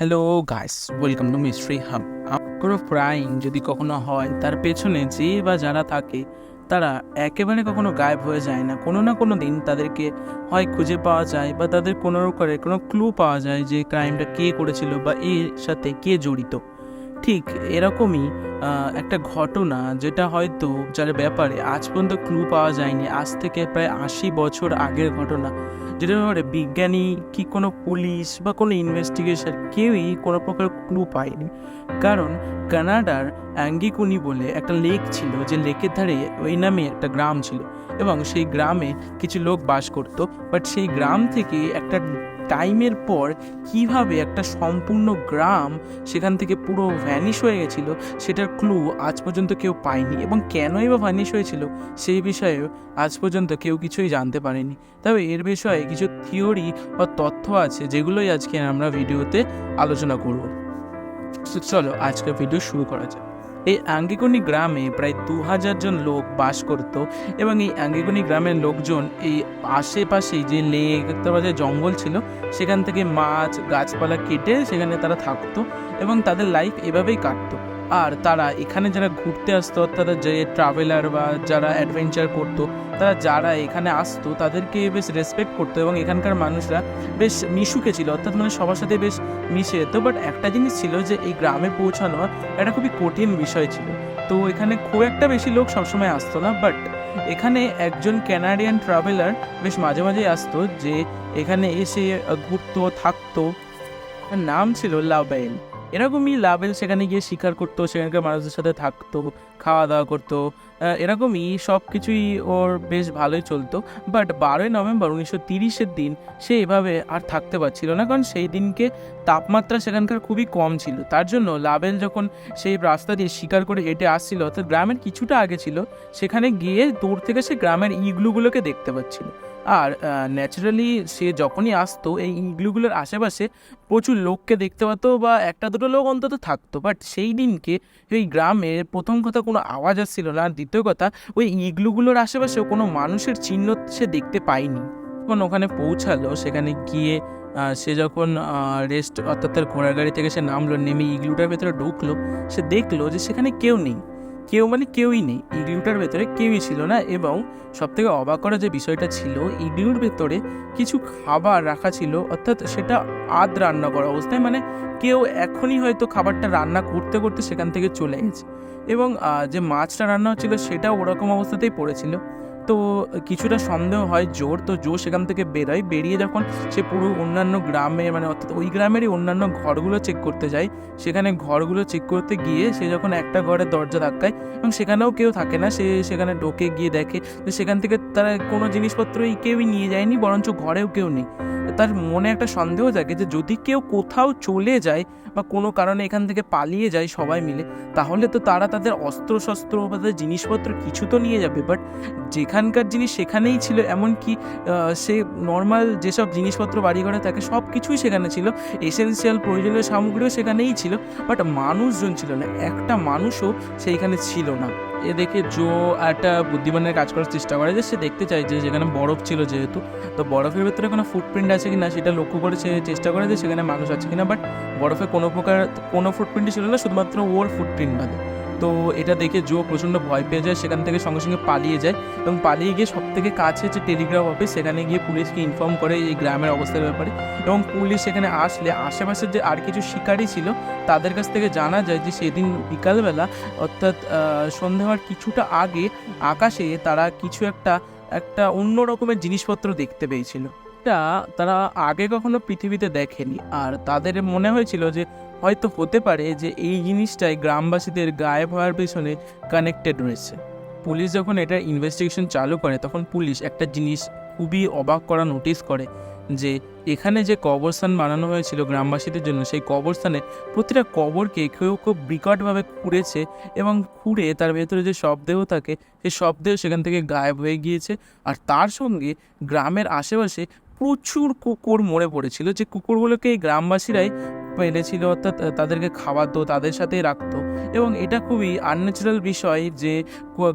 Hello guys welcome to mystery hub কোনো crime যদি কখনো হয়, তার পেছনে যে বা যারা থাকে, তারা একেবারে কখনো গায়েব হয়ে যায় না। কোনো না কোনো দিন তাদেরকে হয় খুঁজে পাওয়া যায় বা তাদের কোনো রকমের কোনো ক্লু পাওয়া যায় যে ক্রাইমটা কে করেছিল বা এর সাথে কে জড়িত। ঠিক এরকমই একটা ঘটনা যেটা হয়তো যার ব্যাপারে আজ পর্যন্ত ক্লু পাওয়া যায়নি। আজ থেকে প্রায় আশি বছর আগের ঘটনা। যেটার ব্যাপারে বিজ্ঞানী কি কোনো পুলিশ বা কোনো ইনভেস্টিগেশন কেউই কোনো প্রকার ক্লু পায়নি। কারণ কানাডার অ্যাঙ্গিকুনি বলে একটা লেক ছিল, যে লেকের ধারে ওই নামে একটা গ্রাম ছিল। এবং সেই গ্রামে কিছু লোক বাস করত বাট সেই গ্রাম থেকে একটা টাইমের পর কীভাবে একটা সম্পূর্ণ গ্রাম সেখান থেকে পুরো ভ্যানিশ হয়ে গেছিল, সেটার ক্লু আজ পর্যন্ত কেউ পায়নি এবং কেনই বা ভ্যানিশ হয়েছিল সেই বিষয়ে আজ পর্যন্ত কেউ কিছুই জানতে পারেনি। তবে এর বিষয়ে কিছু থিওরি বা তথ্য আছে যেগুলোই আজকে আমরা ভিডিওতে আলোচনা করব। চলো আজকে ভিডিও শুরু করা যাক। এই আঙ্গিকনি গ্রামে প্রায় দু হাজার জন লোক বাস করত এবং এই আঙ্গিকনি গ্রামের লোকজন এই আশেপাশে যে লেক, তারপর যে জঙ্গল ছিল, সেখান থেকে মাছ, গাছপালা কেটে সেখানে তারা থাকতো এবং তাদের লাইফ এভাবেই কাটতো। আর তারা এখানে যারা ঘুরতে আসতো, অর্থাৎ যে ট্রাভেলার বা যারা অ্যাডভেঞ্চার করতো, তারা যারা এখানে আসতো, তাদেরকে বেশ রেসপেক্ট করতো এবং এখানকার মানুষরা বেশ মিশুকে ছিল, অর্থাৎ মানে সবার সাথে বেশ মিশে যেত। বাট একটা জিনিস ছিল যে এই গ্রামে পৌঁছানো একটা খুবই কঠিন বিষয় ছিল। তো এখানে খুব একটা বেশি লোক সবসময় আসতো না বাট এখানে একজন ক্যানাডিয়ান ট্রাভেলার বেশ মাঝে মাঝেই আসতো যে এখানে এসে ঘুরতো, থাকতো। নাম ছিল লাবেল এরকমই লাবেল সেখানে গিয়ে শিকার করতো, সেখানকার মানুষদের সাথে থাকতো খাওয়া দাওয়া করতো এরকমই সব কিছুই ওর বেশ ভালোই চলতো। বাট বারোই নভেম্বর উনিশশো তিরিশের দিন সে এভাবে আর থাকতে পারছিল না, কারণ সেই দিনকে তাপমাত্রা সেখানকার খুবই কম ছিল। তার জন্য লাবেল যখন সেই রাস্তা দিয়ে শিকার করে হেঁটে আসছিল, অর্থাৎ গ্রামের কিছুটা আগে ছিল, সেখানে গিয়ে দূর থেকে সে গ্রামের ইগলুগুলোকে দেখতে পাচ্ছিল। আর ন্যাচারালি সে যখনই আসতো, এই ইগলুগুলোর আশেপাশে প্রচুর লোককে দেখতে পেতো বা একটা দুটো লোক অন্তত থাকতো। বাট সেই দিনকে ওই গ্রামের প্রথম কথা কোনো আওয়াজ আসছিল না, আর দ্বিতীয় কথা ওই ইগলুগুলোর আশেপাশেও কোনো মানুষের চিহ্ন সে দেখতে পায়নি। যখন ওখানে পৌঁছালো, সেখানে গিয়ে সে যখন রেস্ট অর্থাৎ তার ঘোড়ার গাড়ি থেকে সে নামলো, নেমে ইগলুটার ভেতরে ঢুকলো, সে দেখল যে সেখানে কেউ নেই। কেউ মানে কেউই নেই। ইগলুটার ভেতরে কেউই ছিল না এবং সব থেকে অবাক করা যে বিষয়টা ছিল ইগলুর ভেতরে কিছু খাবার রাখা ছিল, অর্থাৎ সেটা আধ রান্না করা অবস্থায়। মানে কেউ এখনই হয়তো খাবারটা রান্না করতে করতে সেখান থেকে চলে গেছে। এবং যে মাছটা রান্না হচ্ছিল সেটাও ওরকম অবস্থাতেই পড়েছিল। তো কিছুটা সন্দেহ হয়, জোর তো জোর সেখান থেকে বেরোয়। বেরিয়ে যখন সে পুরো অন্যান্য গ্রামে মানে অর্থাৎ ওই গ্রামেরই অন্যান্য ঘরগুলো চেক করতে যায়, সেখানে ঘরগুলো চেক করতে গিয়ে সে যখন একটা ঘরের দরজা ধাক্কায় এবং সেখানেও কেউ থাকে না, সে সেখানে ঢোকে, গিয়ে দেখে। সেখান থেকে তারা কোনো জিনিসপত্রই কেউই নিয়ে যায়নি, বরঞ্চ ঘরেও কেউ নেই। তার মনে একটা সন্দেহ জাগে যে যদি কেউ কোথাও চলে যায় বা কোনো কারণে এখান থেকে পালিয়ে যায় সবাই মিলে, তাহলে তো তারা তাদের অস্ত্র শস্ত্র বা তাদের জিনিসপত্র কিছু তো নিয়ে যাবে। বাট যেখানকার জিনিস সেখানেই ছিল, এমনকি সে নর্মাল যেসব জিনিসপত্র বাড়ি ঘরে থাকে, সব কিছুই সেখানে ছিল। এসেন্সিয়াল প্রয়োজনীয় সামগ্রীও সেখানেই ছিল। বাট মানুষজন ছিল না। একটা মানুষও সেইখানে ছিল না। এ দেখে জো একটা বুদ্ধিমানের কাজ করার চেষ্টা করে যে সে দেখতে চায় যে যেখানে বরফ ছিল যেহেতু। তো বরফের ভেতরে কোনো ফুটপ্রিন্ট আছে কি না সেটা লক্ষ্য করে সে চেষ্টা করে যে সেখানে মানুষ আছে কিনা বাট বরফে কোনো প্রকার কোনো ফুটপ্রিন্টই ছিল না, শুধুমাত্র ওর ফুটপ্রিন্ট বাদে। তো এটা দেখে জো প্রচণ্ড ভয় পেয়ে যায়, সেখান থেকে সঙ্গে সঙ্গে পালিয়ে যায় এবং পালিয়ে গিয়ে সব থেকে কাছে যে টেলিগ্রাফ অফিস, সেখানে গিয়ে পুলিশকে ইনফর্ম করে এই গ্রামের অবস্থার ব্যাপারে এবং পুলিশ সেখানে আসলে আশেপাশের যে আর কিছু শিকারী ছিল, তাদের কাছ থেকে জানা যায় যে সেদিন বিকালবেলা, অর্থাৎ সন্ধে হওয়ার কিছুটা আগে আকাশে তারা কিছু একটা একটা অন্য রকমের জিনিসপত্র দেখতে পেয়েছিল। এটা তারা আগে কখনো পৃথিবীতে দেখেনি। আর তাদের মনে হয়েছিল যে হয়তো হতে পারে যে এই জিনিসটাই গ্রামবাসীদের গায়েব হওয়ার পেছনে কানেক্টেড রয়েছে। পুলিশ যখন এটা ইনভেস্টিগেশন চালু করে, তখন পুলিশ একটা জিনিস খুবই অবাক করা নোটিস করে যে এখানে যে কবরস্থান বানানো হয়েছিল গ্রামবাসীদের জন্য, সেই কবরস্থানে প্রতিটা কবরকে কেউ খুব বিকটভাবে খুঁড়েছে এবং খুঁড়ে তার ভেতরে যে শবদেহ থাকে, সেই শবদেহ সেখান থেকে গায়েব হয়ে গিয়েছে। আর তার সঙ্গে গ্রামের আশেপাশে প্রচুর কুকুর মরে পড়েছিল। যে কুকুরগুলোকে এই গ্রামবাসীরাই পেলেছিল অর্থাৎ তাদেরকে খাওয়াতো, তাদের সাথেই রাখতো। এবং এটা খুবই আনন্যাচারাল বিষয় যে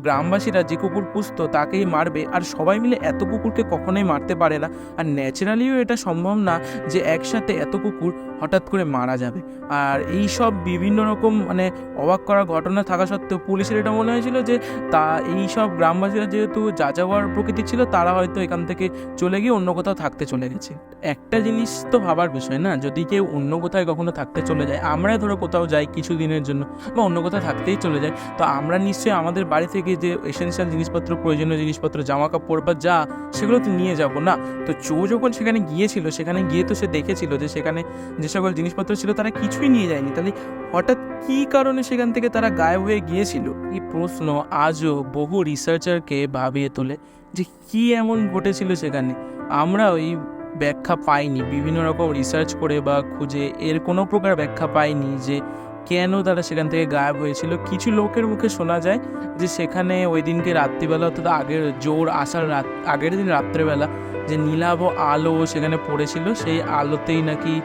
গ্রামবাসীরা যে কুকুর পুষত তাকেই মারবে। আর সবাই মিলে এত কুকুরকে কখনোই মারতে পারে না। আর ন্যাচারালিও এটা সম্ভব না যে একসাথে এত কুকুর হঠাৎ করে মারা যাবে। আর এই সব বিভিন্ন রকম মানে অবাক করা ঘটনা থাকা সত্ত্বেও পুলিশের এটা মনে হয়েছিল যে তা এই সব গ্রামবাসীরা যেহেতু যাযাবর প্রকৃতি ছিল, তারা হয়তো এখান থেকে চলে গিয়ে অন্য কোথাও থাকতে চলে গেছে। একটা জিনিস তো ভাবার বিষয় না? যদি কেউ অন্য কোথায় কখনো থাকতে চলে যায় আমরা ধরো কোথাও যাই কিছু দিনের জন্য। বা অন্য কোথাও থাকতেই চলে যায়। তো আমরা নিশ্চয়ই আমাদের বাড়ি থেকে যে এসেনশিয়াল জিনিসপত্র, প্রয়োজনীয় জিনিসপত্র জামা কাপড় বা যা, সেগুলো তো নিয়ে যাব, না? তো চো যখন সেখানে গিয়েছিল, সেখানে গিয়ে তো সে দেখেছিল যে সেখানে যে সকল জিনিসপত্র ছিল, তারা কিছুই নিয়ে যায়নি। তাহলে হঠাৎ কী কারণে সেখান থেকে তারা গায়েব হয়ে গিয়েছিল? এই প্রশ্ন আজও বহু রিসার্চারকে ভাবিয়ে তোলে যে কী এমন ঘটেছিল সেখানে। আমরা ওই ব্যাখ্যা পাইনি। বিভিন্ন রকম রিসার্চ করে বা খুঁজে এর কোনো প্রকার ব্যাখ্যা পাইনি যে কেন তারা সেখান থেকে গায়েব হয়েছিল? কিছু লোকের মুখে শোনা যায় যে সেখানে ওই দিনকে রাত্রিবেলা, অর্থাৎ আগের জোর আসার রাত, আগের দিন রাত্রেবেলা যে নীলাভ আলো সেখানে পড়েছিল, সেই আলোতেই নাকি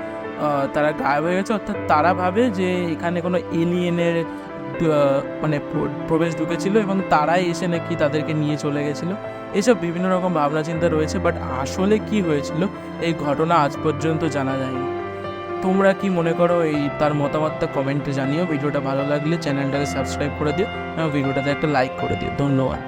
তারা গায়েব হয়ে গেছে। অর্থাৎ তারা ভাবে যে এখানে কোনো এলিয়েনের মানে প্র- প্রবেশ ঢুকেছিল এবং তারাই এসে নাকি তাদেরকে নিয়ে চলে গেছিল। এসব বিভিন্ন রকম ভাবনা চিন্তা রয়েছে, বাট আসলে কি হয়েছিল, এই ঘটনা আজ পর্যন্ত জানা যায়নি। তোমরা কি মনে করো এই তার মতামতটা কমেন্টে জানিও। ভিডিওটা ভালো লাগলে চ্যানেলটাকে সাবস্ক্রাইব করে দিও। এবং ভিডিওটাতে একটা লাইক করে দিও। ধন্যবাদ।